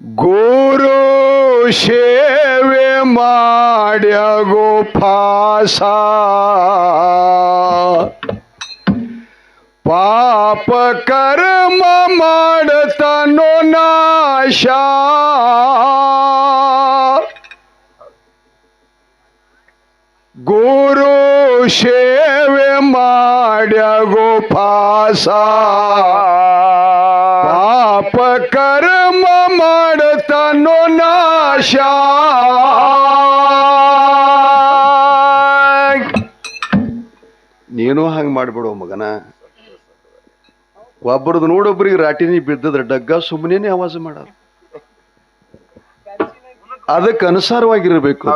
ಗುರು ಸೇವೆ ಮಾಡ್ಯಗೋ ಫಾಸ ಪಾಪ ಕರ್ಮ ಮಾಡತನೋ ನಾಶ. ಗುರು ಸೇವೆ ಮಾಡ್ಯಗೋ ಫಾಸ ಪಾಪ ಕರ್ಮ ನೀನು ಹಂಗೆ ಮಾಡಿಬಿಡು ಮಗನ. ಒಬ್ಬರದು ನೋಡೊಬ್ರಿಗೆ ರಾಟಿನಿ ಬಿದ್ದದ ಡಗ್ಗ ಸುಮ್ಮನೆ ಆವಾಜ ಮಾಡೋದು ಅದಕ್ಕೆ ಅನುಸಾರವಾಗಿರಬೇಕು.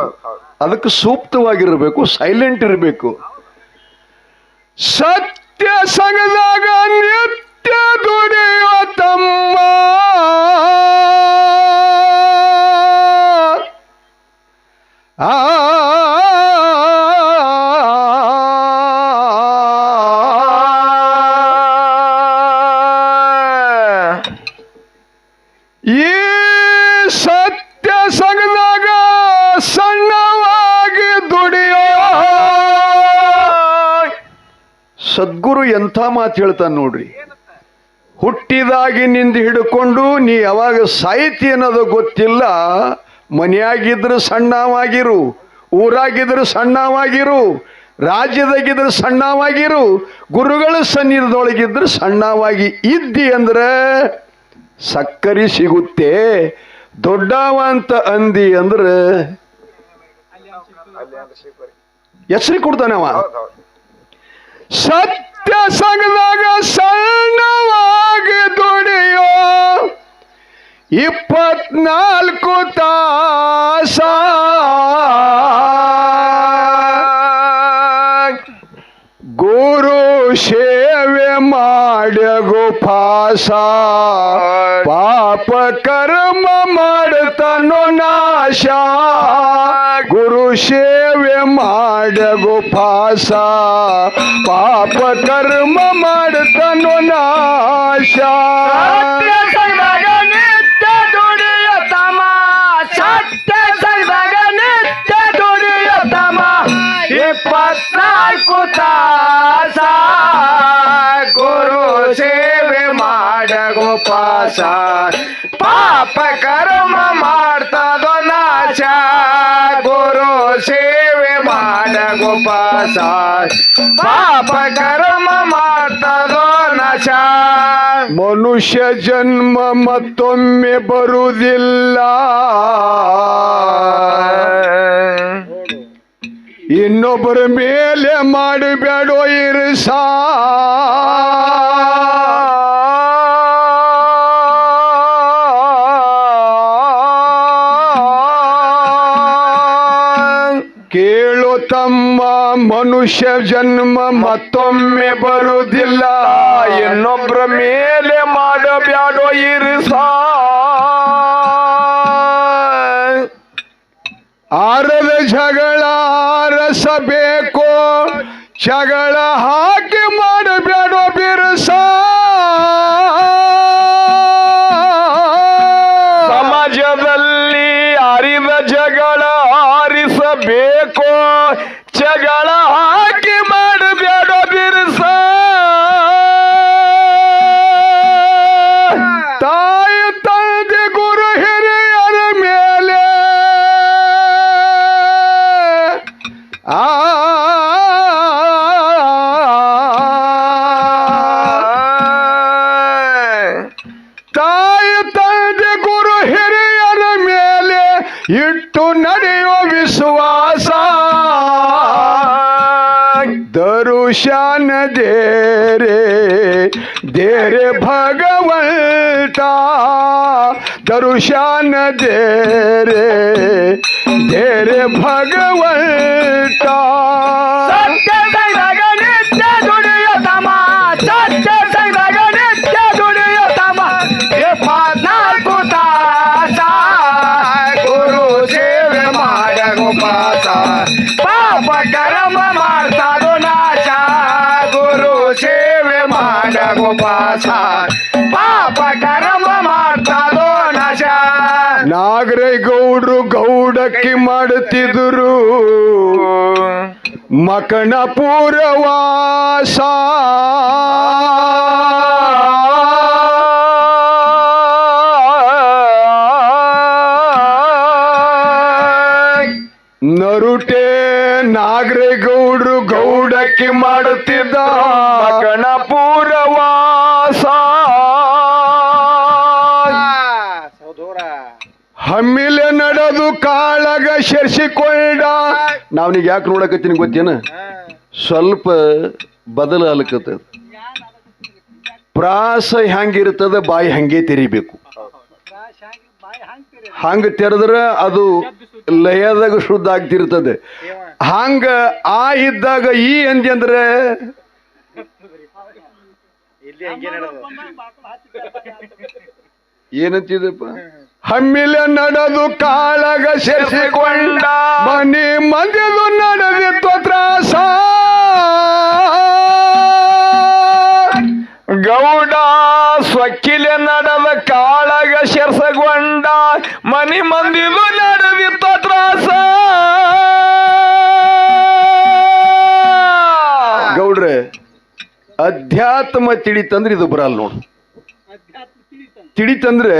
ಅದಕ್ಕೆ ಸೂಕ್ತವಾಗಿರಬೇಕು ಸೈಲೆಂಟ್ ಇರಬೇಕು. ಸತ್ಯ ಸಂಗದಾಗ ಮಾತು ಹೇಳ್ತಾನೆ ನೋಡ್ರಿ. ಹುಟ್ಟಿದಾಗಿನಿಂದ ಹಿಡ್ಕೊಂಡು ನೀ ಯಾವಾಗ ಸಾಹಿತಿ ಅನ್ನೋದು ಗೊತ್ತಿಲ್ಲ ಮನೆಯಾಗಿದ್ರೆ ಸಣ್ಣವಾಗಿರು ಊರಾಗಿದ್ರೆ ಸಣ್ಣವಾಗಿರು ರಾಜ್ಯದಾಗಿದ್ರೆ ಸಣ್ಣವಾಗಿರು ಗುರುಗಳ ಸನ್ನಿಧದೊಳಗಿದ್ರೆ ಸಣ್ಣವಾಗಿ ಇದ್ದಿ ಅಂದ್ರೆ ಸಕ್ಕರೆ ಸಿಗುತ್ತೆ. ದೊಡ್ಡವ ಅಂತ ಅಂದಿ ಅಂದ್ರೆ ಹೆಸರಿ ಕೊಡ್ತಾನವ. ಅವ ಸತ್ಯ ಸಂಗದಾಗ ಸಣ್ಣವಾಗಿ ದುಡಿಯೋ ಇಪ್ಪತ್ನಾಲ್ಕು ತಾಸ ಗುರು ಸೇವೆ ಮಾಡ್ಯಗೋ ಫಾಸ ಪಾಪ ಕರ್ಮ ಮಾಡ್ತಾನೋ ನಾಶ ಗುರು ಸೇವೆ ಮಾಡಗೋ ಫಾಸ ಪಾಪ ಕರ್ಮ ಮಾಡ್ತಾನೋ ನಾಶ. ಗುರು ಸೇವೆ ಮಾಡಗೋ ಪಾಸ. ಪಾಪ ಕರ್ಮ ಪಾಸ ಪಾಪ ಕರ್ಮ ಮಾಡ್ತದೋ ಮನುಷ್ಯ ಜನ್ಮ ಮತ್ತೊಮ್ಮೆ ಬರುವುದಿಲ್ಲ. ಇನ್ನೊಬ್ಬರ ಮೇಲೆ ಮಾಡಬೇಡೋ ಇರಿಸ. ಮನುಷ್ಯ ಜನ್ಮ ಮತ್ತೊಮ್ಮೆ ಬರುವುದಿಲ್ಲ ಇನ್ನೊಬ್ಬರ ಮೇಲೆ ಮಾಡಬ್ಯಾಡೋ ಇರಿಸ ಆರದ ಜಗಳ ಆರಸಬೇಕು ಜಗಳ ಹಾಕಿ ಮಾಡಬೇಡೋ ಬಿರುಸ ಮಾಡುತ್ತಿದ್ರು ಮಕಣಪುರ ವಾಸ ನರುಟೆ ನಾಗರೇಗೌಡ್ರು ಗೌಡಕ್ಕೆ ಮಾಡುತ್ತಿದ್ದ ಗಣಪುರ ವಾಸ ಹಮ್ಮಿಲೆ ನಡೆದು ಕಾಳಗ ಶರ್ಸಿಕೊಂಡ. ನಾವ್ನಿಗೆ ಯಾಕೆ ನೋಡಕತ್ತೀನಿ ಗೊತ್ತೇನ? ಸ್ವಲ್ಪ ಬದಲ ಅಲಕತ್ತದ ಪ್ರಾಸ ಹೆಂಗಿರ್ತದ ಬಾಯಿ ಹಂಗೆ ತೆರಿಬೇಕು. ಹಂಗ ತೆರೆದ್ರ ಅದು ಲಯದಾಗ ಶುದ್ಧ ಆಗ್ತಿರ್ತದೆ. ಹಂಗ ಆ ಇದ್ದಾಗ ಈ ಅಂದಿ ಅಂದ್ರೆ ಏನಂತಿದಪ್ಪ ಹಮ್ಮಿಲೆ ನಡೆದು ಕಾಳಗ ಸೇರಿಸಿಕೊಂಡ ಮನಿ ಮಂದಿದು ನಡೆದಿತ್ತು ತ್ರಾಸ. ಗೌಡ ಸ್ವಕ್ಕಿಲೆ ನಡೆದ ಕಾಳಗ ಶೆರ್ಸಗೊಂಡ ಮನಿ ಮಂದಿದು ನಡೆದಿತ್ತು ತ್ರಾಸ. ಗೌಡ್ರೆ ಅಧ್ಯಾತ್ಮ ತಿಳಿತಂದ್ರೆ ಇದು ಬರಲ್ಲ ನೋಡು. ತಿಳಿತಂದ್ರೆ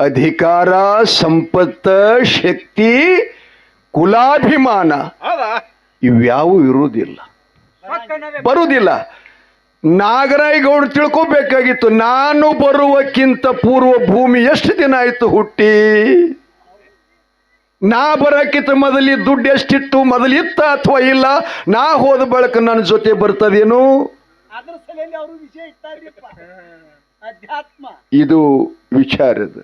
ಅಧಿಕಾರ ಸಂಪತ್ತ ಶಕ್ತಿ ಕುಲಾಭಿಮಾನ ಇವ್ಯಾವು ಇರುವುದಿಲ್ಲ. ಬರುವುದಿಲ್ಲ. ನಾಗರಾಯಗೌಡ ತಿಳ್ಕೊಬೇಕಾಗಿತ್ತು ನಾನು ಬರುವಕ್ಕಿಂತ ಪೂರ್ವ ಭೂಮಿ ಎಷ್ಟು ದಿನ ಆಯ್ತು ಹುಟ್ಟಿ? ನಾ ಬರಕ್ಕಿಂತ ಮೊದಲಿ ದುಡ್ಡು ಎಷ್ಟಿತ್ತು ಮೊದಲಿತ್ತ ಅಥವಾ ಇಲ್ಲ? ನಾ ಹೋದ ಬಳಕ ನನ್ನ ಜೊತೆ ಬರ್ತದೇನು? ಇದು ವಿಚಾರದ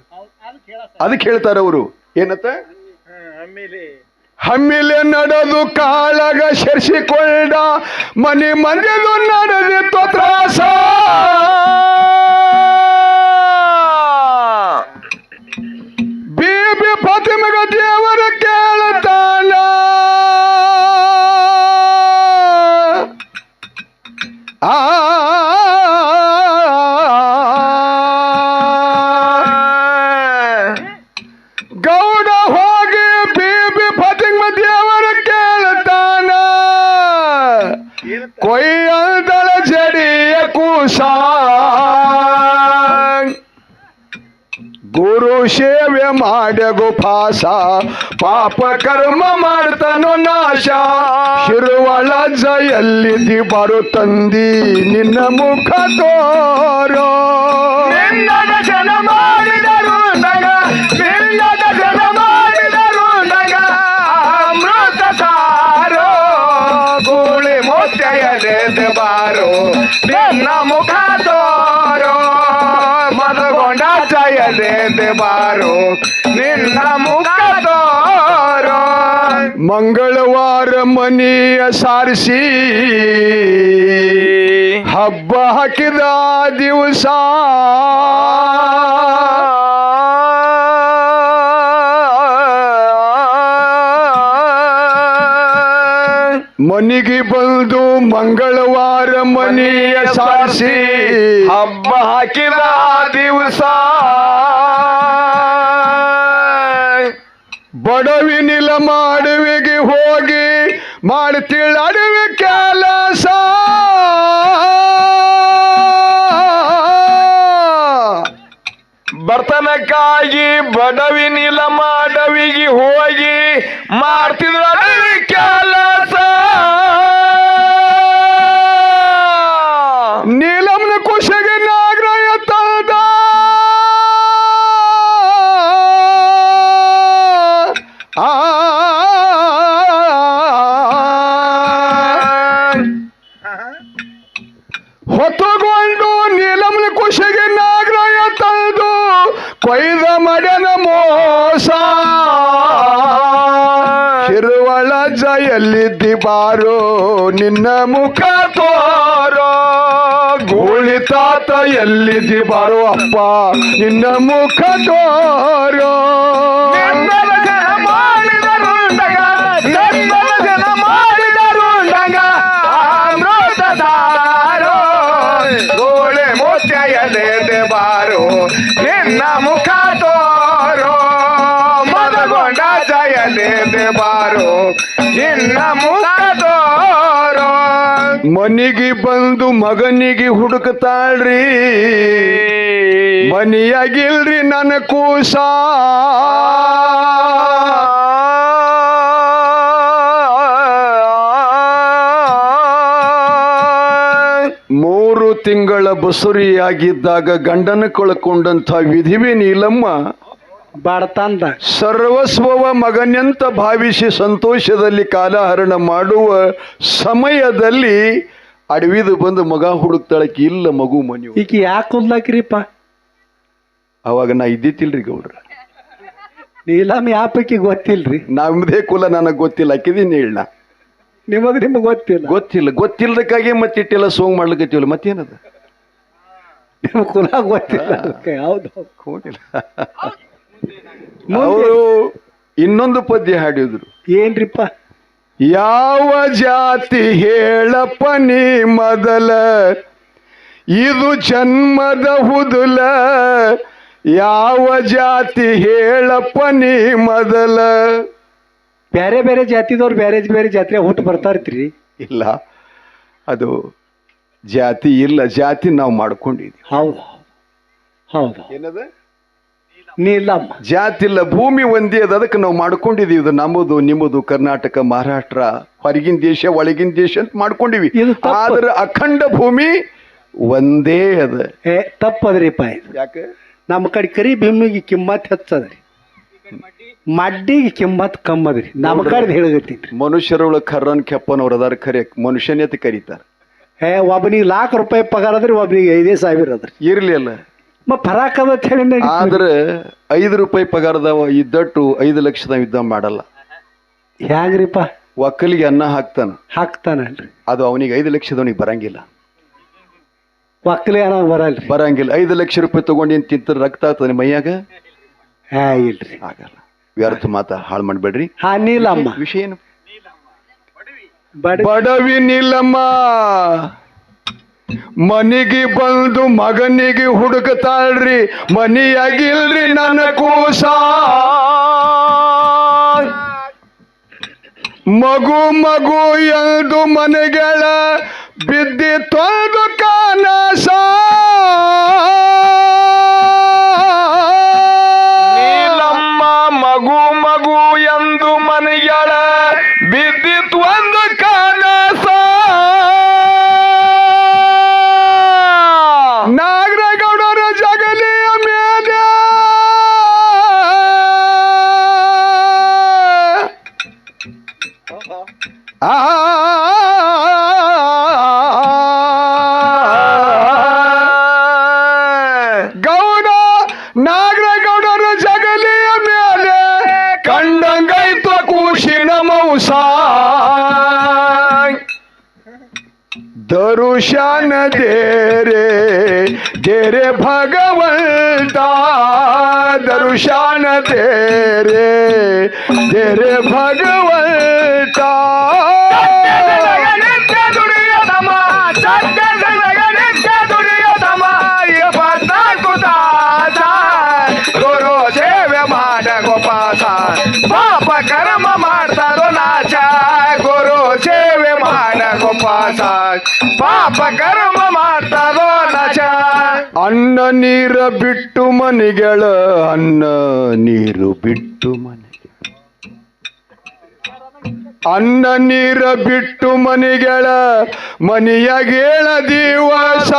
ಅದಕ್ಕೆ ಹೇಳ ಅದಕ್ಕೆ ಹೇಳ್ತಾರೆ ಅವರು. ಏನತ್ತ ಹಮ್ಮಿಲೆ. ನಡೆದು ಕಾಳಗ ಶರ್ಸಿಕೊಂಡ ಮನೆ ಮಂದಿದು ನಡೆದಿತ್ತು ತ್ರಾಸ ಬೀಬಿ ಫಾತಿಮಗ ದೇವರ ಕೇಳುತ್ತಾನ. ಆ ಮಾಡ್ಯಗು ಫಾಸ ಪಾಪ ಕರ್ಮ ಮಾಡ್ತಾನೋ ನಾಶ. ಶಿರುವಳ ಜಯಲ್ಲಿದ್ದಿ ಬರು ತಂದಿ ನಿನ್ನ ಮುಖ ತೋರೋ. ಜನ ಮಾಡಿದರು ನಗ. ನಿನ್ನದ ಜನ ಮಾಡಿದರು ನಗ. ಅಮೃತ ಸಾರೋ. ಗೂಳಿ ಮೋತ್ಯಯದೆ ಬಾರೋ. ನಿನ್ನ ಮುಖ ಬಾರೋ ನಿನ್ನ ಮುಖ ತೋರೋ ಮಂಗಳವಾರ ಮನೆಯ ಸಾರಿಸಿ. ಹಬ್ಬ ಹಾಕಿದ ದಿವಸ. ಮನೆಗೆ ಬಂದು ಮಂಗಳವಾರ ಮನೆಯ ಸಾರಿಸಿ. ಹಬ್ಬ ಹಾಕಿದ ದಿವಸ. ಬಡವಿ ನಿಲ ಮಾಡುವಿಗೆ ಹೋಗಿ ಮಾಡ್ತೀಳ ಅಡವಿ ಕೆಲಸ. ಬರ್ತನಕ್ಕಾಗಿ ಬಡವಿ ನಿಲ ಮಾಡವಿಗೆ ಹೋಗಿ ಮಾಡ್ತಿದ್ರ ಅಡವಿ ಕೆಲಸ. ಮುಖ ತೋರ. ಗೋಳಿ ತಾತ ಎಲ್ಲಿದ್ದಿ ಬಾರೋ ಅಪ್ಪ ನಿನ್ನ ಮುಖ ತೋರೋ. ಮನಿಗೆ ಬಂದು ಮಗನಿಗೆ ಹುಡುಕ್ತಾಳ್ರಿ. ಮನಿಯಾಗಿಲ್ರಿ ನನ್ನ ಕೂಸ. ಮೂರು ತಿಂಗಳ ಬಸುರಿಯಾಗಿದ್ದಾಗ ಗಂಡನ ಕಳ್ಕೊಂಡಂಥ ವಿಧಿವಿ ನೀಲಮ್ಮ. ಬಡತಂದ. ಸರ್ವಸ್ವವ ಮಗನಂತ ಭಾವಿಸಿ ಸಂತೋಷದಲ್ಲಿ ಕಾಲಹರಣ ಮಾಡುವ ಸಮಯದಲ್ಲಿ ಅಡವಿದು ಬಂದು ಮಗ ಹುಡುಕ್ತಾಳಕ್ ಇಲ್ಲ ಮಗು ಮನೆಯು ಈಕಿ ಯಾಕೆ ಕುದ್ಲಾಕ್ರಿಪ್ಪ? ಅವಾಗ ನಾ ಇದ್ದಿತ್ತಿಲ್ರಿ ಗೌಡ್ರ. ನೀಲಾಮ್ ಯಾಪಕ್ಕಿ ಗೊತ್ತಿಲ್ರಿ? ನಮ್ದೇ ಕುಲ ನನಗೆ ಗೊತ್ತಿಲ್ಲ. ಹಾಕಿದೀನಿ ಹೇಳ ನಿಮಗ್ ನಿಮಗೆ ಗೊತ್ತಿಲ್ಲ? ಗೊತ್ತಿಲ್ಲ. ಗೊತ್ತಿಲ್ಲದಕ್ಕಾಗಿ ಮತ್ತಿಟ್ಟಿಲ್ಲ ಸೋಂಗ್ ಮಾಡ್ಲಿಕ್ಕತ್ತೀವಲ್ಲ ಮತ್ತೇನದ? ನಿಮ್ ಕುಲ ಗೊತ್ತಿಲ್ಲ ಅದಕ್ಕೆ ಹೋಗಿಲ್ಲ ಅವರು ಇನ್ನೊಂದು ಪದ್ಯ ಹಾಡಿದ್ರು. ಏನ್ರಿಪ್ಪ? ಯಾವ ಜಾತಿ ಹೇಳಪ್ಪ ನೀ ಮೊದಲ? ಇದು ಜನ್ಮದ ಹುದುಲ. ಯಾವ ಜಾತಿ ಹೇಳಪ್ಪ ನೀ ಮೊದಲ? ಬೇರೆ ಬೇರೆ ಜಾತಿದವ್ರು ಬೇರೆ ಬೇರೆ ಜಾತ್ರೆ ಹುಟ್ಟು ಬರ್ತಾರ್ತ್ರಿ ಇಲ್ಲ ಅದು ಜಾತಿ ಇಲ್ಲ ಜಾತಿ ನಾವು ಮಾಡ್ಕೊಂಡಿದ್ವಿ ಹೌದು. ಹೌದು. ಏನದ? ನೀಲಮ್ಮ ಜಾತಿ ಇಲ್ಲ ಭೂಮಿ ಒಂದೇ ಅದ ಅದಕ್ಕೆ ನಾವು ಮಾಡ್ಕೊಂಡಿದೀವಿ. ಇದು ನಮ್ಮದು ನಿಮ್ಮದು ಕರ್ನಾಟಕ ಮಹಾರಾಷ್ಟ್ರ ಹೊರಗಿನ ದೇಶ ಒಳಗಿನ ದೇಶ ಅಂತ ಮಾಡ್ಕೊಂಡಿವಿ. ಇದು ತಪ್ಪು. ಆದ್ರೆ ಅಖಂಡ ಭೂಮಿ ಒಂದೇ ಅದ. ಏ ತಪ್ಪದ್ರಿಪ್ಪ ಇದು. ಯಾಕೆ? ನಮ್ಮ ಕಡೆ ಕರಿ ಭೀಮಿಗೆ ಕಿಮ್ಮತ್ ಹೆಚ್ಚದ್ರಿ. ಮಡ್ಡಿಗೆ ಕಿಮ್ಮತ್ ಕಮ್ಮದ್ರಿ. ನಮ್ಮ ಕಡೆ ಹೇಳಿ ಮನುಷ್ಯರೊಳಗೆ ಕರ್ರನ್ ಕೆಪ್ಪನವ್ರು ಅದಾರ ಕರೆ ಮನುಷ್ಯನೇ ಅಂತ ಕರೀತಾರ. ಏ ಒಬ್ಬನಿಗೆ ಲಾಖ ರೂಪಾಯಿ ಪಗಾರ ಅದ್ರಿ ಒಬ್ಬನಿಗೆ ಐದೇ ಸಾವಿರ ಅದ್ರಿ ಇರ್ಲಿ ಅಂತ ಹೇಳಿ ಆದ್ರೆ ಐದು ರೂಪಾಯಿ ಪಗಾರದವ ಇದ್ದಟ್ಟು ಐದು ಲಕ್ಷದ ಯುದ್ಧ ಮಾಡಲ್ಲ. ಹ್ಯಾಂಗ್ರಿಪ್ಪ? ಒಕ್ಕಲಿಗೆ ಅನ್ನ ಹಾಕ್ತಾನ. ಹಾಕ್ತಾನಲ್ರಿ ಅದು ಅವನಿಗೆ ಐದು ಲಕ್ಷದವನಿಗೆ ಬರಂಗಿಲ್ಲ. ಒಕ್ಕಲಿ ಅನ್ನ ಬರಲ್ರಿ? ಬರಂಗಿಲ್ಲ. ಐದು ಲಕ್ಷ ರೂಪಾಯಿ ತಗೊಂಡು ತಿಂತ ರಕ್ತ ಆಗ್ತದೆ ಮೈಯಾಗ? ಹಾ ಇಲ್ರಿ. ಆಗಲ್ಲ. ವ್ಯರ್ಥ ಮಾತ ಹಾಳು ಮಾಡ್ಬೇಡ್ರಿ. ಹಾ ನೀಲಮ್ಮ. ವಿಷಯ ಏನು? ಬಡ ಬಡವಿ ನಿಲ್ಲಮ್ಮ ಮನಿಗೆ ಬಂದು ಮಗನಿಗೆ ಹುಡುಕತಾಳ್ರಿ ಮನಿಯಾಗಿಲ್ರಿ ನನ್ನ ಸಾ ಮಗು ಮಗು ಎಂದು ಮನೆಗಳ ಬಿದ್ದಿ ತೊಳೆದು ಕಾನಸ ಗೋಪಾಸ ಪಾಪ ಕರ್ಮ ಮಾಡ್ತಾರೋ ನಾಶ ಅನ್ನ ನೀರ ಬಿಟ್ಟು ಮನೆಗಳ, ಅನ್ನ ನೀರು ಬಿಟ್ಟು ಮನೆ ಅನ್ನ ನೀರ ಬಿಟ್ಟು ಮನೆಗಳ ಮನೆಯಾಗೇಳ ದಿವಸ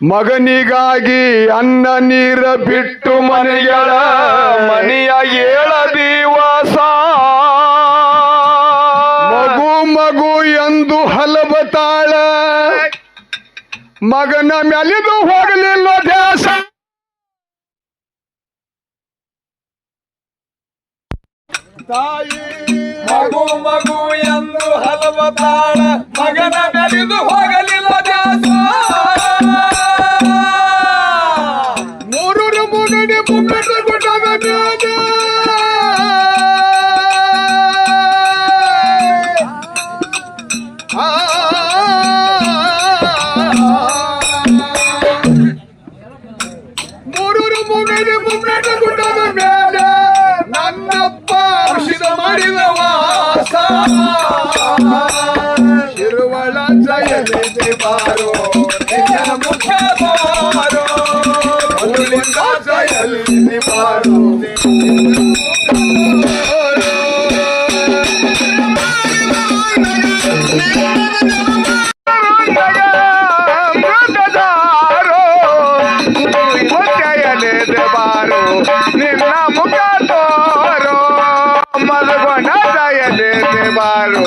ಮಗನಿಗಾಗಿ ಅನ್ನ ನೀರ ಬಿಟ್ಟು ಮನೆಯಳ ಮನೆಯ ಏಳ ದಿವಸ ಮಗು ಮಗು ಎಂದು ಹಲಬತಾಳ ಮಗನ ಮೆಲಿದು ಹೋಗಲಿಲ್ಲ ದ್ಯಾಸ. ಮಗು ಮಗು ಎಂದು ಹಲವ ತಾಳ ಮಗನ ಮೆಲಿದು ಹೋಗಲಿಲ್ಲ ಸಾಯಲಿದೆ ಬಾರೋ ನಿನ್ನ ಮುಖ ಬಾರೋ ಒಲುವಿಂದ ಸಾಯಲಿದೆ ಬಾರೋ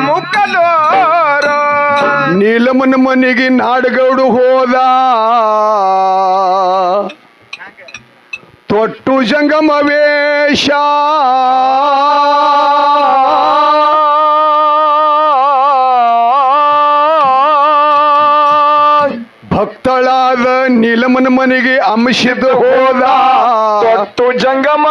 ಮೃಗದಾರೋ ನೀಲಮನ ಮನೆಗೆ ನಾಡಗೌಡು ಹೋದ. ತೊಟ್ಟು ಜಂಗಮವೇಶ ಭಕ್ತಳಾದ ನೀಲಮನ ಮನೆಗೆ ಅಂಶದ ಹೋದ. ತೊಟ್ಟು ಜಂಗಮ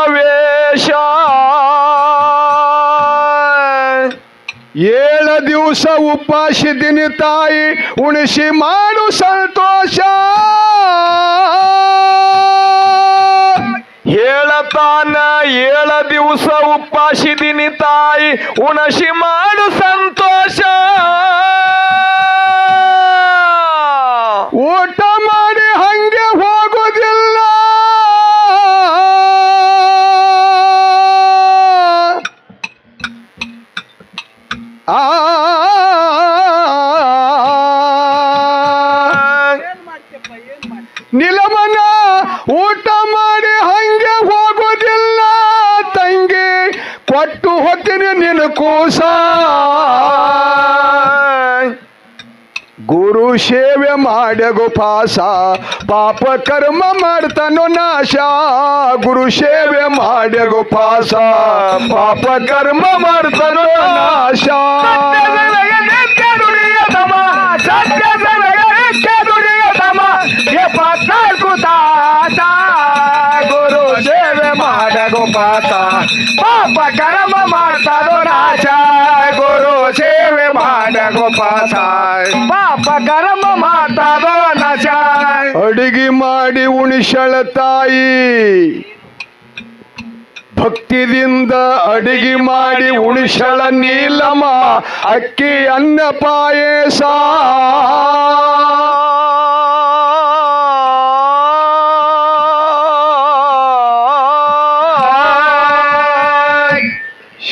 ಏಳ ದಿವಸ ಉಪಾಸಿದಿನಿ ತಾಯಿ ಉಣಿಸಿ ಮಾಡು ಸಂತೋಷ. ಹೇಳತಾನ ಏಳ ದಿವಸ ಉಪಾಸಿದಿನಿ ತಾಯಿ ಉಣಸಿ ಮಾಡು ಸಂತೋಷ. ಮಾಡ್ಯಗೋ ಪಾಪ ಕರ್ಮ ಮಾಡ್ತಾನೋ ನಾಶ. ಗುರು ಸೇವೆ ಮಾಡ್ಯಗೋ ಪಾಸ. ಪಾಪ ಕರ್ಮ ಮಾಡ್ತಾನೋ ನಾಶ. ಗುರು ಸೇವೆ ಮಾಡಗೋ ಪಾಸ. ಪಾಪ ಕರ್ಮ ಮಾಡ್ತಾನೋ ನಾಶ. ಗುರು ಪಾಸ ಪಾಪ ಕರ್ಮ ಮಾತಾದೋ ನಶಾಯ್ ಅಡಿಗೆ ಮಾಡಿ ಉಣಿಸಳ ತಾಯಿ. ಭಕ್ತಿದಿಂದ ಅಡಿಗೆ ಮಾಡಿ ಉಣಿಸಳ ನೀಲಮ ಅಕ್ಕಿ ಅನ್ನ ಪಾಯಸ.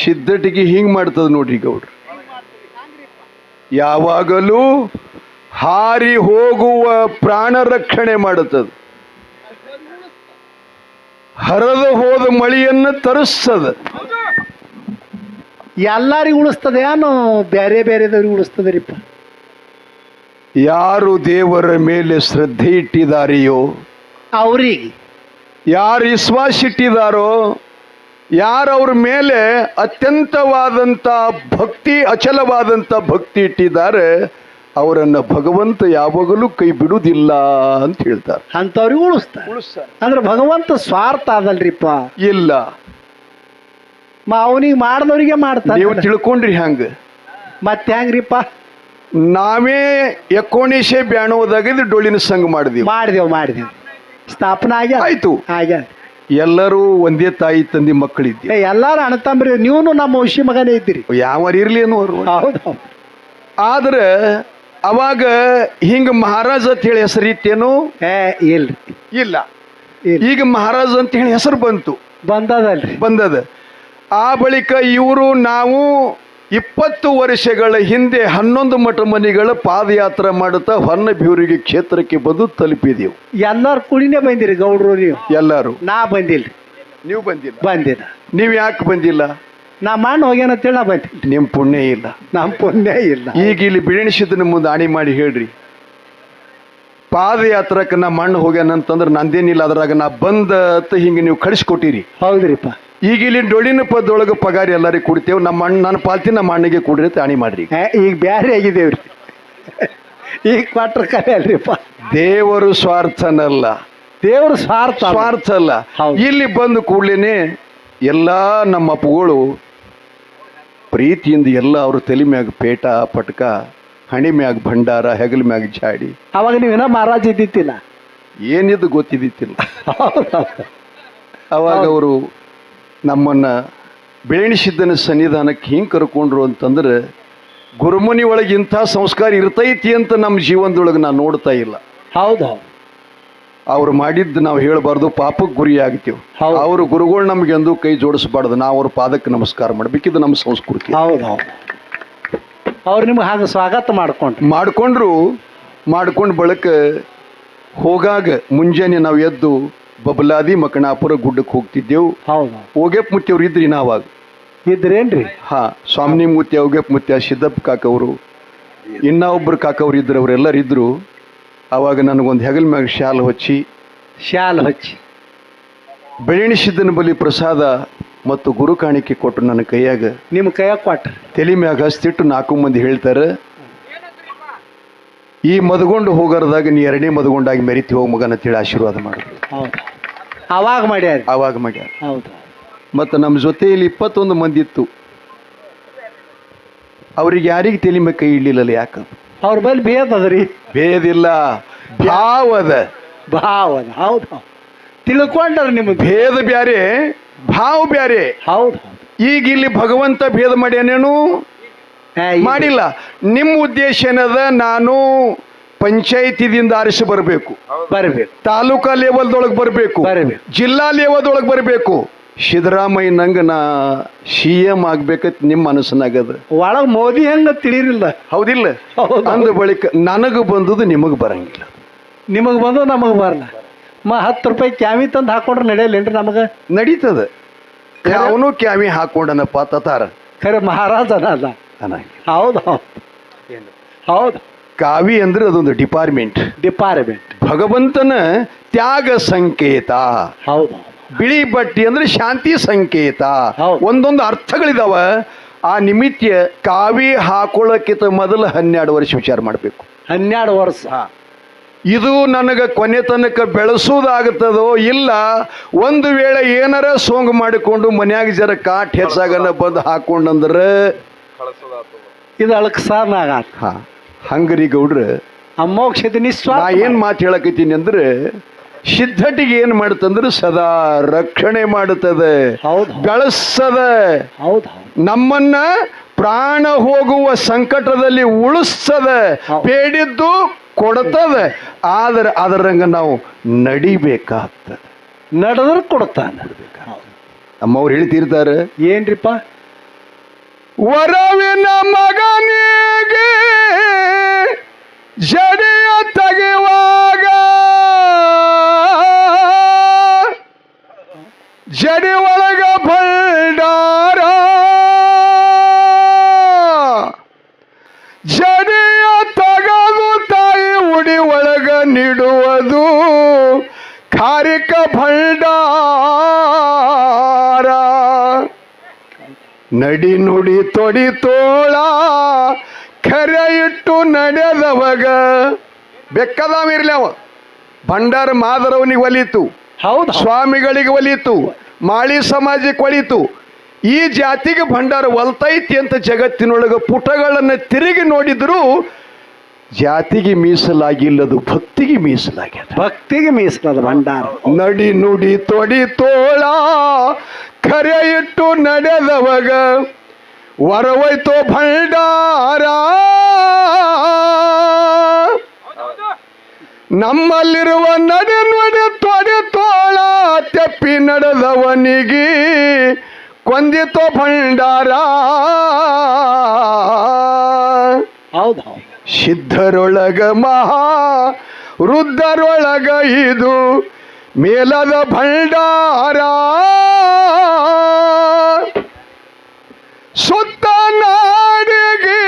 ಸಿದ್ಧಟಿಗೆ ಹಿಂಗ್ ಮಾಡ್ತದ ನೋಡ್ರಿ ಗೌಡ್ರು. ಯಾವಾಗಲೂ ಹಾರಿ ಹೋಗುವ ಪ್ರಾಣ ರಕ್ಷಣೆ ಮಾಡುತ್ತದೆ. ಹರದು ಹೋದ ಮಳಿಯನ್ನು ತರಿಸ್ತದ. ಎಲ್ಲಾರಿ ಉಳಿಸ್ತದೆ ಏನು ಬೇರೆ ಬೇರೆದವ್ರಿಗೆ ಉಳಿಸ್ತದರಿಪ್ಪ. ಯಾರು ದೇವರ ಮೇಲೆ ಶ್ರದ್ಧೆ ಇಟ್ಟಿದಾರೆಯೋ ಅವ್ರಿಗೆ. ಯಾರು ವಿಶ್ವಾಸ ಇಟ್ಟಿದಾರೋ ಯಾರು ಅವ್ರ ಮೇಲೆ ಅತ್ಯಂತವಾದಂಥ ಭಕ್ತಿ ಅಚಲವಾದಂಥ ಭಕ್ತಿ ಇಟ್ಟಿದ್ದಾರೆ ಅವರನ್ನು ಭಗವಂತ ಯಾವಾಗಲೂ ಕೈ ಬಿಡುವುದಿಲ್ಲ ಅಂತ ಹೇಳ್ತಾರೆ. ಅಂಥವ್ರಿಗೆ ಉಳಿಸ್ತಾರೆ. ಅಂದ್ರೆ ಭಗವಂತ ಸ್ವಾರ್ಥ ಅದಲ್ರಿಪ್ಪ ಇಲ್ಲ. ಅವನಿಗೆ ಮಾಡಿದವರಿಗೆ ಮಾಡ್ತಾರೆ. ನೀವು ತಿಳ್ಕೊಂಡ್ರಿ ಹಂಗ ಮತ್ತೆ ಹೆಂಗ್ರಿಪ್ಪ ನಾವೇ ಎಕೋಣಿಶೆ ಬ್ಯಾಣೋದಾಗ ಇದು ಡೊಳ್ಳಿನ ಸಂಘ ಮಾಡಿದೀವಿ. ಮಾಡಿದೆವು ಮಾಡಿದೆವು. ಸ್ಥಾಪನೆ ಆಗ್ಯಾದ? ಆಯ್ತು. ಎಲ್ಲರೂ ಒಂದೇ ತಾಯಿ ತಂದೆ ಮಕ್ಕಳಿದ್ದೀವಿ ಏ ಎಲ್ಲಾರು ಅಣ್ಣತಂಬ್ರಿ ನೀವು ನಮ್ಮ ಹುಷಿ ಮಗನೇ ಇದ್ದೀರಿ. ಯಾವ ಇರ್ಲಿ ಅನ್ನೋರು ಹೌದು. ಆದ್ರೆ ಅವಾಗ ಹಿಂಗ ಮಹಾರಾಜ್ ಅಂತ ಹೇಳಿ ಹೆಸರಿತ್ತೇನು ಏ ಇಲ್ರಿ. ಇಲ್ಲ. ಇಲ್ಲ ಈಗ ಮಹಾರಾಜ್ ಅಂತ ಹೇಳಿ ಹೆಸರು ಬಂತು. ಬಂದದಲ್ರಿ. ಬಂದದ. ಆ ಬಳಿಕ ಇವರು ನಾವು ಇಪ್ಪತ್ತು ವರ್ಷಗಳ ಹಿಂದೆ ಹನ್ನೊಂದು ಮಠ ಮನೆಗಳ ಪಾದಯಾತ್ರೆ ಮಾಡುತ್ತಾ ಹೊನ್ನಬ್ಯೂರಿಗೆ ಕ್ಷೇತ್ರಕ್ಕೆ ಬಂದು ತಲುಪಿದೆವು. ಎಲ್ಲಾರು ಕುಡಿನೇ ಬಂದಿರಿ ಗೌಡ್ರು ನೀವು. ಎಲ್ಲರೂ? ನಾ ಬಂದಿಲ್ರಿ. ನೀವು ಬಂದಿಲ್ಲ? ಬಂದಿಲ್ಲ. ನೀವು ಯಾಕೆ ಬಂದಿಲ್ಲ? ನಾ ಮಾಡ ಹೋಗ್ಯಾನಂತೇಳಿ ನಾ ಬಂದಿ. ನಿಮ್ಮ ಪುಣ್ಯ ಇಲ್ಲ. ನಮ್ಮ ಪುಣ್ಯ ಇಲ್ಲ. ಈಗ ಇಲ್ಲಿ ಬಿಳಿಣಿಸಿದ್ದನ ಮುಂದೆ ಆಣಿ ಮಾಡಿ ಹೇಳ್ರಿ. ಪಾದಯಾತ್ರಕ್ಕೆ ನಾ ಮಣ್ಣು ಹೋಗ್ಯಾನಂತಂದ್ರೆ ನಂದೇನಿಲ್ಲ ಅದ್ರಾಗ ನಾ ಬಂದ ಅಂತ ಹಿಂಗೆ ನೀವು ಕಳಿಸ್ಕೊಟ್ಟಿರಿ. ಹೌದ್ರಿಪ್ಪ. ಈಗ ಇಲ್ಲಿ ಡೊಳ್ಳಿನ ಪದೊಳಗೆ ಪಗಾರ ಎಲ್ಲರಿಗೆ ಕೊಡ್ತೇವೆ ನಮ್ಮ ಅಣ್ಣ ನನ್ನ ಪಾಲ್ತಿ ನಮ್ಮ ಅಣ್ಣಗೆ ಕೊಡ್ರಿ ತಾಣಿ ಮಾಡ್ರಿ ಈಗ. ಬ್ಯಾರೆ ಆಗಿದೇವ್ರಿ ಈಗ ಕ್ವಾಟ್ರ್ ಕಲೆ ಅಲ್ರಿಪ್ಪ ದೇವರು ಸ್ವಾರ್ಥನಲ್ಲ. ದೇವರು ಸ್ವಾರ್ಥ ಸ್ವಾರ್ಥ ಅಲ್ಲ ಇಲ್ಲಿ ಬಂದು ಕೂಡ್ಲೇನೆ ಎಲ್ಲ ನಮ್ಮ ಅಪ್ಪುಗಳು ಪ್ರೀತಿಯಿಂದ ಎಲ್ಲ ಅವ್ರ ತಲೆ ಮ್ಯಾಗ ಪೇಟ ಪಟ್ಕ ಹಣಿ ಮ್ಯಾಗ ಭಂಡಾರ ಹೆಗಲ ಮ್ಯಾಗ ಜಾಡಿ. ಅವಾಗ ನೀವೇನ ಮಹಾರಾಜ ಇದ್ದಿತ್ತಿಲ್ಲ. ಏನಿದ್ದು ಗೊತ್ತಿದ್ದಿತ್ತಿಲ್ಲ. ಅವಾಗ ಅವರು ನಮ್ಮನ್ನ ಬೆಳೆಣಿಸಿದ್ದನ ಸನ್ನಿಧಾನಕ್ಕೆ ಹಿಂಗೆ ಕರ್ಕೊಂಡ್ರು ಅಂತಂದ್ರೆ ಗುರುಮುನಿ ಒಳಗೆ ಇಂಥ ಸಂಸ್ಕಾರ ಇರ್ತೈತಿ ಅಂತ ನಮ್ಮ ಜೀವನದೊಳಗೆ ನಾನು ನೋಡ್ತಾ ಇಲ್ಲ. ಹೌದಾ ಅವ್ರು ಮಾಡಿದ್ದು ನಾವು ಹೇಳಬಾರ್ದು ಪಾಪಕ್ಕೆ ಗುರಿ ಆಗ್ತೀವಿ. ಅವರು ಗುರುಗಳು ನಮ್ಗೆ ಎಂದೂ ಕೈ ಜೋಡಿಸಬಾರ್ದು ನಾವು ಅವ್ರ ಪಾದಕ್ಕೆ ನಮಸ್ಕಾರ ಮಾಡಬೇಕಿದ್ದು ನಮ್ಮ ಸಂಸ್ಕೃತಿ. ಅವ್ರು ನಿಮ್ಗೆ ಹಾಗೆ ಸ್ವಾಗತ ಮಾಡ್ಕೊಂಡು ಮಾಡ್ಕೊಂಡ್ರು ಮಾಡ್ಕೊಂಡು ಬಳಕ ಹೋಗಾಗ ಮುಂಜಾನೆ ನಾವು ಎದ್ದು ಬಬಲಾದಿ ಮಕಣಾಪುರ ಗುಡ್ಡಕ್ಕೆ ಹೋಗ್ತಿದ್ದೆವು. ಹೌದು. ಓಗೆಪ್ ಮುತ್ಯವ್ರು ಇದ್ರಿ ನಾವಾಗ? ಇದ್ರೇನ್ರಿ? ಹಾ ಸ್ವಾಮಿನಿ ಮುತ್ಯ ಓಗೆಪ್ ಮುತ್ಯ ಸಿದ್ದಪ್ಪ ಕಾಕವರು ಇನ್ನ ಒಬ್ಬರು ಕಾಕವ್ರು ಇದ್ರು ಅವರೆಲ್ಲರೂ ಇದ್ರು. ಅವಾಗ ನನಗೊಂದು ಹೆಗಲ ಮ್ಯಾಗ ಶಾಲ್ ಹೊಚ್ಚಿ ಶಾಲ್ ಹಚ್ಚಿ. ಬೆಳ್ಳಿಣಿ ಸಿದ್ದನ ಬಲಿ ಪ್ರಸಾದ ಮತ್ತು ಗುರು ಕಾಣಿಕೆ ಕೊಟ್ಟು ನನ್ನ ಕೈಯಾಗ. ನಿಮ್ಮ ಕೈಯಾಗ ಕೊಟ್ರಿ. ತಲೆ ಮ್ಯಾಗ ಹಸ್ತಿಟ್ಟು ನಾಲ್ಕು ಮಂದಿ ಹೇಳ್ತಾರೆ ಈ ಮದಗೊಂಡು ಹೋಗರದಾಗ ನೀ ಎರಡನೇ ಮದುಗೊಂಡಾಗಿ ಮೆರಿತಿ ಹೋಗಿ ಮಗನ ಅಂತೇಳಿ ಆಶೀರ್ವಾದ ಮಾಡಿದ್ರು ಹೌದು. ಅವಾಗ ಮಾಡ್ಯಾರ. ಆವಾಗ ಮಾಡ್ಯಾರ. ಹೌದು. ಮತ್ತು ನಮ್ಮ ಜೊತೆಯಲ್ಲಿ ಇಪ್ಪತ್ತೊಂದು ಮಂದಿ ಇತ್ತು. ಅವ್ರಿಗೆ ಯಾರಿಗೆ ತಲೆ ಮೇಲೆ ಕೈ ಇಡ್ಲಿಲ್ಲಲ್ಲ ಯಾಕ? ಅವ್ರ ಬಲ್ಲಿ ಭೇದ ಅದರಿ ಭೇದಿಲ್ಲ. ಭಾವದ. ಭಾವ ಅದ ಹೌದು. ತಿಳ್ಕೊಂಡ್ರ ನಿಮಗೆ. ಭೇದ ಬ್ಯಾರೆ ಭಾವ ಬ್ಯಾರೆ. ಹೌದು. ಈಗ ಇಲ್ಲಿ ಭಗವಂತ ಭೇದ ಮಾಡ್ಯಾನೇನು? ಮಾಡಿಲ್ಲ. ನಿಮ್ಮ ಉದ್ದೇಶ ಏನದ? ನಾನು ಪಂಚಾಯತಿದಿಂದ ಆರಿಸಿ ಬರಬೇಕು. ಬರಬೇಕು. ತಾಲೂಕಾ ಲೆವೆಲ್ದೊಳಗೆ ಬರಬೇಕು. ಬರಬೇಕು. ಜಿಲ್ಲಾ ಲೆವೆಲ್ದೊಳಗೆ ಬರಬೇಕು. ಸಿದ್ದರಾಮಯ್ಯ ನಂಗೆ ನಾ ಸಿ ಎಂ ಆಗ್ಬೇಕಂತ ನಿಮ್ಮ ಮನಸ್ಸಿನಾಗದ. ಒಳಗೆ ಮೋದಿ ಹೆಂಗ ತಿಳಿರಿಲ್ಲ. ಹೌದಿಲ್ಲ. ಹೌದು. ಅಂದ ಬಳಿಕ ನನಗೆ ಬಂದದ್ದು ನಿಮಗೆ ಬರಂಗಿಲ್ಲ. ನಿಮಗೆ ಬಂದು ನಮಗೆ ಬರಲ್ಲ. ಮ ಹತ್ತು ರೂಪಾಯಿ ಕ್ಯಾಮಿ ತಂದು ಹಾಕೊಂಡ್ರೆ ನಡೆಯಲ್ಲೇನ್ರಿ ನಮಗೆ? ನಡೀತದ. ಅವನು ಕ್ಯಾಮಿ ಹಾಕೊಂಡನಪ್ಪ ತತಾರ. ಖರೆ ಮಹಾರಾಜನ ಅಲ್ಲ. ಅನ್ನಂಗಿಲ್ಲ. ಹೌದು ಹೌದು. ಹೌದು. ಕಾವಿ ಅಂದ್ರೆ ಅದೊಂದು ಡಿಪಾರ್ಟ್ಮೆಂಟ್ ಡಿಪಾರ್ಟ್ಮೆಂಟ್ ಭಗವಂತನ ತ್ಯಾಗ ಸಂಕೇತ. ಹೌದು. ಬಿಳಿ ಬಟ್ಟಿ ಅಂದ್ರೆ ಶಾಂತಿ ಸಂಕೇತ. ಒಂದೊಂದು ಅರ್ಥಗಳಿದಾವ. ಆ ನಿಮಿತ್ತ ಕಾವಿ ಹಾಕೊಳ್ಳೋಕ್ಕಿಂತ ಮೊದಲು ಹನ್ನೆರಡು ವರ್ಷ ವಿಚಾರ ಮಾಡಬೇಕು. ಹನ್ನೆರಡು ವರ್ಷ. ಇದು ನನಗೆ ಕೊನೆ ತನಕ ಬೆಳೆಸೋದಾಗುತ್ತದೋ ಇಲ್ಲ ಒಂದು ವೇಳೆ ಏನಾರ ಸೋಂಗ್ ಮಾಡಿಕೊಂಡು ಮನ್ಯಾಗ ಜರ ಕಾಟ್ ಹೆಚ್ಚಾಗನ ಬಂದು ಹಾಕೊಂಡಂದ್ರೆ ಇದು ಅಳಕ್ಸಾನಾಗ ಹಾ ಹಂಗ್ರಿ ಗೌಡ್ರ. ಅಮ್ಮೋಕ್ಷತೆ ನಾ ಏನು ಮಾತು ಹೇಳಕತ್ತೀನಿ ಅಂದ್ರೆ ಸಿದ್ಧಟಿಗೆ ಏನ್ ಮಾಡುತ್ತಂದ್ರೆ ಸದಾ ರಕ್ಷಣೆ ಮಾಡುತ್ತದೆ ಹೌದು ಬೆಳೆಸದ ಹೌದು ನಮ್ಮನ್ನ ಪ್ರಾಣ ಹೋಗುವ ಸಂಕಟದಲ್ಲಿ ಉಳಿಸ್ತದ. ಬೇಡಿದ್ದು ಕೊಡ್ತದ. ಆದ್ರೆ ಅದರಂಗ ನಾವು ನಡಿಬೇಕಾಗ್ತದೆ. ನಡೆದ್ರೆ ಕೊಡ್ತಾನೆ. ನಮ್ಮವ್ರು ಹೇಳ್ತಿರ್ತಾರೆ ಏನ್ರಿಪ್ಪ? ವರವಿನ ಮಗನಿಗೆ ಜಡಿಯ ತೆಗೆಯುವಾಗ ಜಡಿ ನಡಿ ನುಡಿ ತೊಡಿ ತೋಳ ಖರೆ ಇಟ್ಟು ನಡೆದವಗ ಬೆಕ್ಕದಾವಿರ್ಲಿ ಅವ. ಭಂಡಾರ ಮಾದರವನಿಗೆ ಒಲಿತು. ಹೌದು. ಸ್ವಾಮಿಗಳಿಗೆ ಒಲಿತು. ಮಾಳಿ ಸಮಾಜಕ್ಕೆ ಒಲಿತು. ಈ ಜಾತಿಗೆ ಭಂಡಾರ ಒಲ್ತೈತಿ ಅಂತ ಜಗತ್ತಿನೊಳಗೆ ಪುಟಗಳನ್ನು ತಿರುಗಿ ನೋಡಿದ್ರು ಜಾತಿಗೆ ಮೀಸಲಾಗಿಲ್ಲದು ಭಕ್ತಿಗೆ ಮೀಸಲಾಗ್ಯದ. ಭಕ್ತಿಗೆ ಮೀಸಲಾದ ಭಂಡಾರ. ನಡಿ ನುಡಿ ತೊಡಿ ತೋಳ ಖರೆ ಇಟ್ಟು ನಡೆದವಗ ವರವೈತೋ ಭಂಡಾರ. ನಮ್ಮಲ್ಲಿರುವ ನಡೆ ನಡೆ ತೊಡೆ ತೋಳ ತೆಪ್ಪಿ ನಡೆದವನಿಗೆ ಕೊಂದಿತು ಭಂಡಾರ. ಸಿದ್ಧರೊಳಗ ಮಹಾ ವೃದ್ಧರೊಳಗ ಇದು ಮೇಲದ ಭಂಡಾರ. ಸುತ್ತ ನಾಡಿಗೆ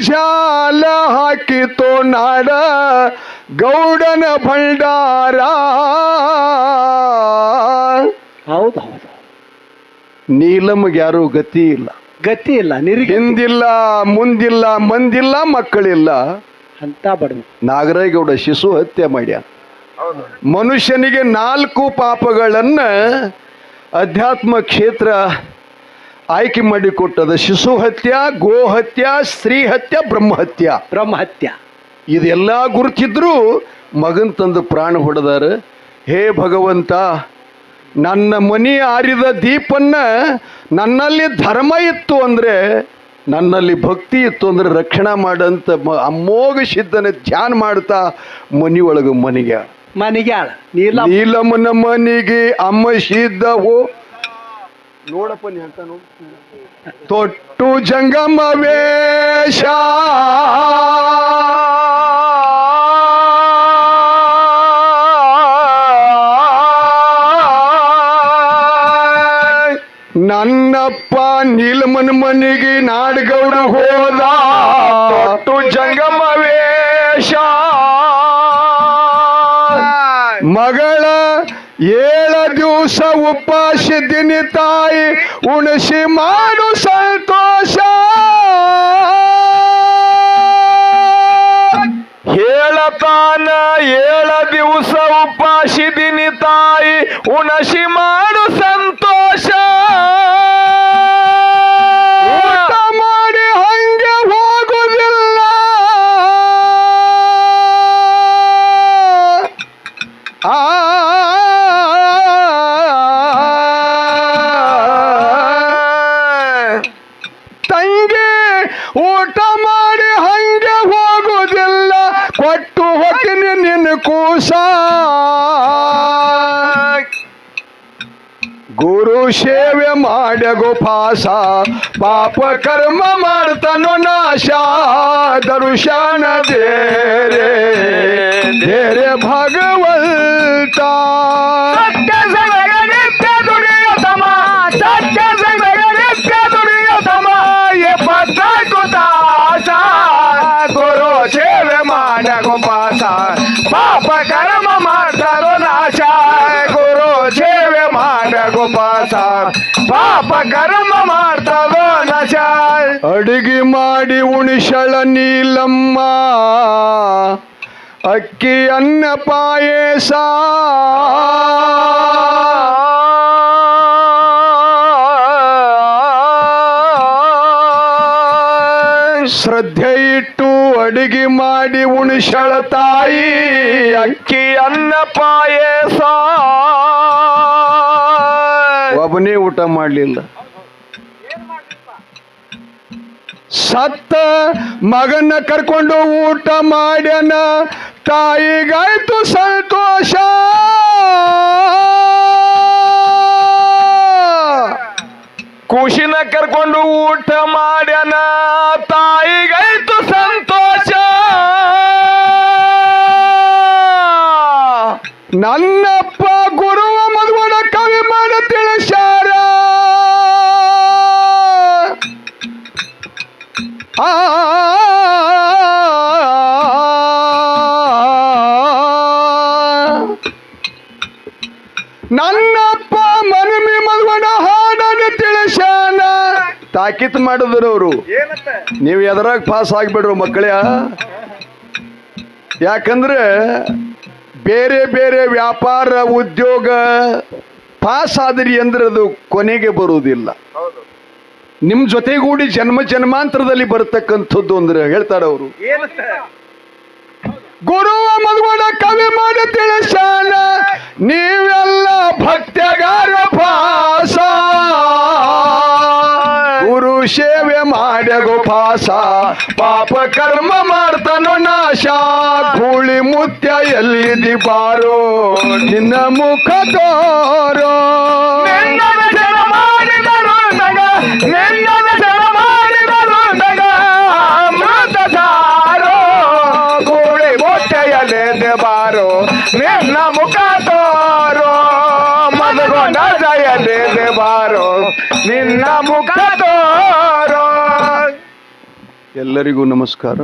ಜಾಲ ಹಾಕಿತು ನಾಡ ಗೌಡನ ಭಂಡಾರ. ಹೌದು ಹೌದು. ನೀಲಮ್ಗೆ ಯಾರೂ ಗತಿ ಇಲ್ಲ. ಗತಿ ಇಲ್ಲ ನಿರ್ಗಿಂದಿಲ್ಲ ಹಿಂದಿಲ್ಲ ಮುಂದಿಲ್ಲ ಮಂದಿಲ್ಲ ಮಕ್ಕಳಿಲ್ಲ. ಅಂತ ಬಡ ನಾಗರೇಗೌಡ ಶಿಶು ಹತ್ಯೆ ಮಾಡ್ಯ ಮನುಷ್ಯನಿಗೆ ನಾಲ್ಕು ಪಾಪಗಳನ್ನ ಅಧ್ಯಾತ್ಮ ಕ್ಷೇತ್ರ ಆಯ್ಕೆ ಮಾಡಿಕೊಟ್ಟದ ಶಿಶು ಹತ್ಯ ಗೋ ಹತ್ಯ ಸ್ತ್ರೀ ಹತ್ಯ ಬ್ರಹ್ಮಹತ್ಯ ಬ್ರಹ್ಮಹತ್ಯ ಇದೆಲ್ಲ ಗುರುತಿದ್ರು ಮಗನ್ ತಂದು ಪ್ರಾಣ ಹೊಡೆದಾರ. ಹೇ ಭಗವಂತ ನನ್ನ ಮನಿ ಆರಿದ ದೀಪನ್ನ ನನ್ನಲ್ಲಿ ಧರ್ಮ ಇತ್ತು ಅಂದ್ರೆ ನನ್ನಲ್ಲಿ ಭಕ್ತಿ ಇತ್ತು ಅಂದ್ರೆ ರಕ್ಷಣಾ ಮಾಡಂತ ಅಮೋಘ ಸಿದ್ಧನ ಧ್ಯಾನ ಮಾಡ್ತಾ ಮನಿ ಒಳಗ ಮನಿಗ್ಯಾಳ. ಮನಿಗ್ಯಾಳ. ನೀಲ ನೀಲಮ್ಮನ ಮನಿಗೆ ಅಮ್ಮ ಸಿದ್ಧ ಹೋ ನೋಡಪ್ಪ ನೀ ಅಂತ. ತೊಟ್ಟು ಜಂಗಮ ವೇಷ ನನ್ನಪ್ಪ ನೀಲಮನ ಮನೆಗೆ ನಾಡಗೌಡ ಹೋದ ತೊಟ್ಟು ಜಂಗಮ ವೇಷ ಮಗಳ ಏಳ ದಿವಸ ಉಪಾಸಿದ್ದೀನಿ ತಾಯಿ ಉಣಸಿ ಮಾಡು ಸಂತೋಷ. ಹೇಳತಾನ ಏಳ ದಿವಸ ಉಪಾಸಿದ್ದೀನಿ ತಾಯಿ ಉಣಸಿ ಮಾಡು ಸಂತೋಷ. ಸೇವೆ ಮಾಡ್ಯಗೋ ಪಾಸ ಪಾಪ ಕರ್ಮ ಮಾಡ್ತಾನೋ ನಾಶ ದರುಶನ ದೇರೆ ದೇರೆ ಭಗವಂತ ಉಣಿಸಳ ನೀಲಮ್ಮ ಅಕ್ಕಿ ಅನ್ನ ಪಾಯಸ. ಶ್ರದ್ಧೆ ಇಟ್ಟು ಅಡಿಗೆ ಮಾಡಿ ಉಣಿಸಳ ತಾಯಿ, ಅಕ್ಕಿ ಅನ್ನ ಪಾಯಸ. ಒಬ್ಬನೇ ಊಟ ಮಾಡಲಿಲ್ಲ. ಸತ್ತ ಮಗನ ಕರ್ಕೊಂಡು ಊಟ ಮಾಡ್ಯಾನ. ತಾಯಿಗಾಯ್ತು ಸಂತೋಷ. ಖುಷಿನ ಕರ್ಕೊಂಡು ಊಟ ಮಾಡ್ಯಾನ. ತಾಯಿಗಾಯ್ತು ಸಂತೋಷ. ತಾಕೀತ್ ಮಾಡಿದ್ರು ಅವರು. ನೀವು ಎದರಾಗ ಪಾಸ್ ಆಗ್ಬಿಡ್ರು ಮಕ್ಕಳ. ಯಾಕಂದ್ರೆ ಬೇರೆ ಬೇರೆ ವ್ಯಾಪಾರ ಉದ್ಯೋಗ ಪಾಸ್ ಆದ್ರಿ ಅಂದ್ರೆ ಅದು ಕೊನೆಗೆ ಬರುವುದಿಲ್ಲ. ನಿಮ್ ಜೊತೆಗೂಡಿ ಜನ್ಮ ಜನ್ಮಾಂತರದಲ್ಲಿ ಬರತಕ್ಕಂಥದ್ದು ಅಂದ್ರೆ ಹೇಳ್ತಾರೆ ಅವರು. ಗುರುವ ಮದುವಣ ಕವಿ ಮಾಡಿ ತಿಳಿಸಾನ ನೀವೆಲ್ಲ ಭಕ್ತಗಾರ ಪಾಸ ಗುರು ಸೇವೆ ಮಾಡ ಪಾಸ. ಪಾಪ ಕರ್ಮ ಮಾಡ್ತಾನೋ ನಾಶ. ಗೂಳಿ ಮುತ್ಯ ಎಲ್ಲಿದಿ ಬಾರೋ. ನಿನ್ನ ಮುಖ ತೋರೋ. ಬಾರೋ. ಜನ ನಿನ್ನ ಮುಖ ತೋರೋ. ಎಲ್ಲರಿಗೂ ನಮಸ್ಕಾರ.